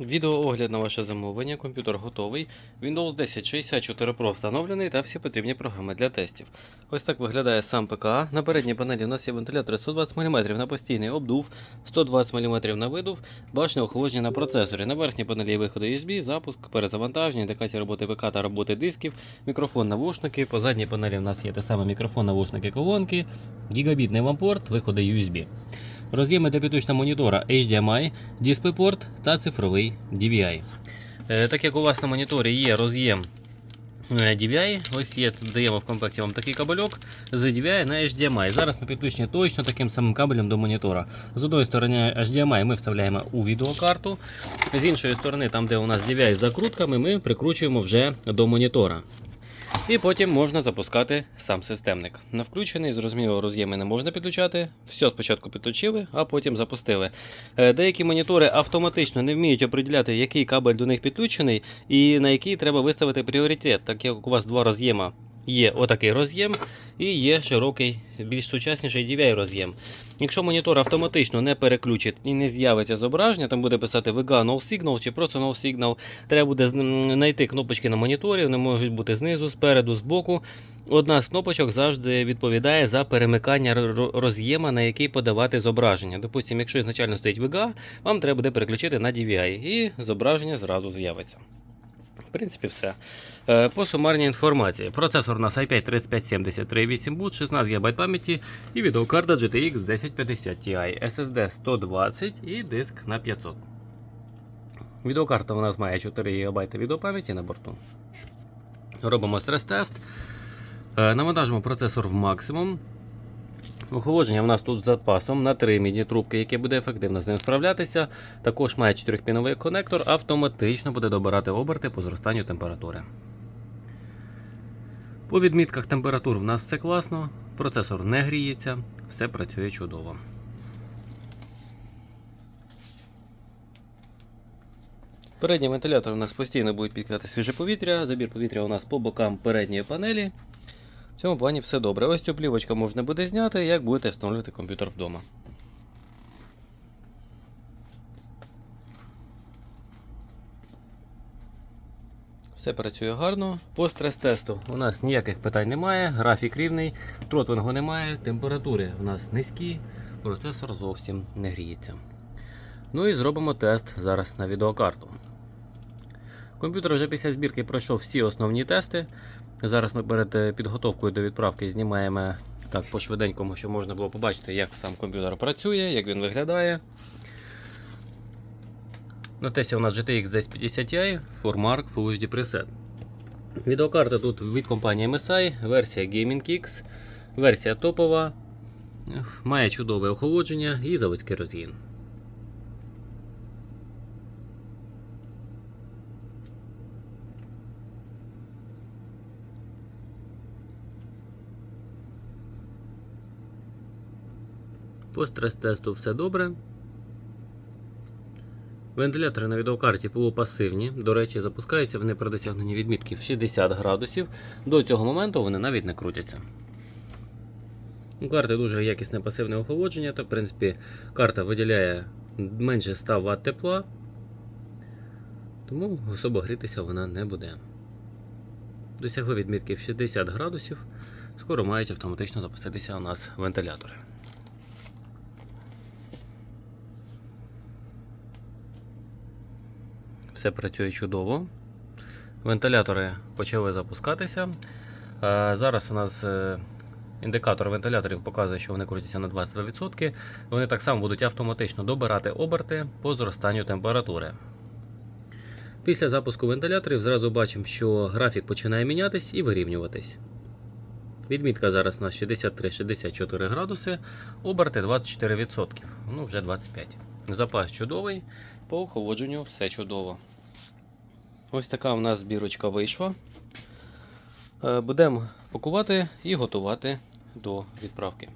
Відеоогляд на ваше замовлення. Комп'ютер готовий. Windows 10 64 Pro встановлений та всі потрібні програми для тестів. Ось так виглядає сам ПК. На передній панелі у нас є вентилятор 120 мм на постійний обдув, 120 мм на видув, башня охолодження на процесорі. На верхній панелі є виходи USB, запуск, перезавантаження, індикація роботи ПК та роботи дисків, мікрофон навушники. По задній панелі у нас є те саме мікрофон, навушники, колонки, гігабітний вампорт, виходи USB. Роз'єми для підключення монітора HDMI, DisplayPort та цифровий DVI. Е, Так як у вас на моніторі є роз'єм е, DVI, ось є, даємо в комплекті вам такий кабельок з DVI на HDMI. Зараз ми підключені точно таким самим кабелем до монітора. З одної сторони HDMI ми вставляємо у відеокарту, з іншої сторони, там де у нас DVI з закрутками, ми прикручуємо вже до монітора. І потім можна запускати сам системник. На включений, зрозуміло, роз'єми не можна підключати. Все спочатку підключили, а потім запустили. Е, Деякі монітори автоматично не вміють оприділяти, який кабель до них підключений і на який треба виставити пріоритет, так як у вас два роз'єма. Є отакий роз'єм і є широкий, більш сучасніший DVI роз'єм. Якщо монітор автоматично не переключить і не з'явиться зображення, там буде писати VGA No Signal чи просто No Signal, треба буде знайти кнопочки на моніторі, вони можуть бути знизу, спереду, збоку. Одна з кнопочок завжди відповідає за перемикання роз'єма, на який подавати зображення. Допустимо, якщо ізначально стоїть VGA, вам треба буде переключити на DVI і зображення зразу з'явиться. В принципі, все. Е, По сумарній інформації. Процесор у нас i5 3573 8 бут, 16 ГБ пам'яті і відеокарта GTX 1050 Ti, SSD 120 і диск на 500. Відеокарта у нас має 4 ГБ відеопам'яті на борту. Робимо стрес-тест. Е, Навантажимо процесор в максимум. Охолодження в нас тут з запасом на 3 мідні трубки, яке буде ефективно з ним справлятися. Також має 4-піновий конектор, автоматично буде добирати оберти по зростанню температури. По відмітках температур в нас все класно, процесор не гріється, все працює чудово. Передній вентилятор у нас постійно буде підкидати свіже повітря, забір повітря у нас по бокам передньої панелі. В цьому плані все добре. Ось цю плівочку можна буде зняти, як будете встановлювати комп'ютер вдома. Все працює гарно. По стрес-тесту у нас ніяких питань немає, графік рівний, тротвингу немає, температури у нас низькі, процесор зовсім не гріється. Ну і зробимо тест зараз на відеокарту. Комп'ютер вже після збірки пройшов всі основні тести. Зараз ми перед е, підготовкою до відправки знімаємо так по швиденькому, щоб можна було побачити, як сам комп'ютер працює, як він виглядає. На тесті у нас GTX 1050 Ti, ForMark Full HD Preset. Відеокарта тут від компанії MSI, версія Gaming X, версія топова, має чудове охолодження і заводський розгін. По стрес-тесту все добре. Вентилятори на відеокарті полупасивні. До речі, запускаються вони при досягненні відмітків 60 градусів. До цього моменту вони навіть не крутяться. У карти дуже якісне пасивне охолодження, та в принципі карта виділяє менше 100 Вт тепла, тому особо грітися вона не буде. Досягли відмітків 60 градусів. Скоро мають автоматично запуститися у нас вентилятори. Все працює чудово. Вентилятори почали запускатися. Е, Зараз у нас е, індикатор вентиляторів показує, що вони крутяться на 22%. Вони так само будуть автоматично добирати оберти по зростанню температури. Після запуску вентиляторів зразу бачимо, що графік починає мінятись і вирівнюватись. Відмітка зараз у нас 63-64 градуси, оберти 24%, ну вже 25%. Запас чудовий, по охолодженню все чудово. Ось така в нас збірочка вийшла. Е, Будемо пакувати і готувати до відправки.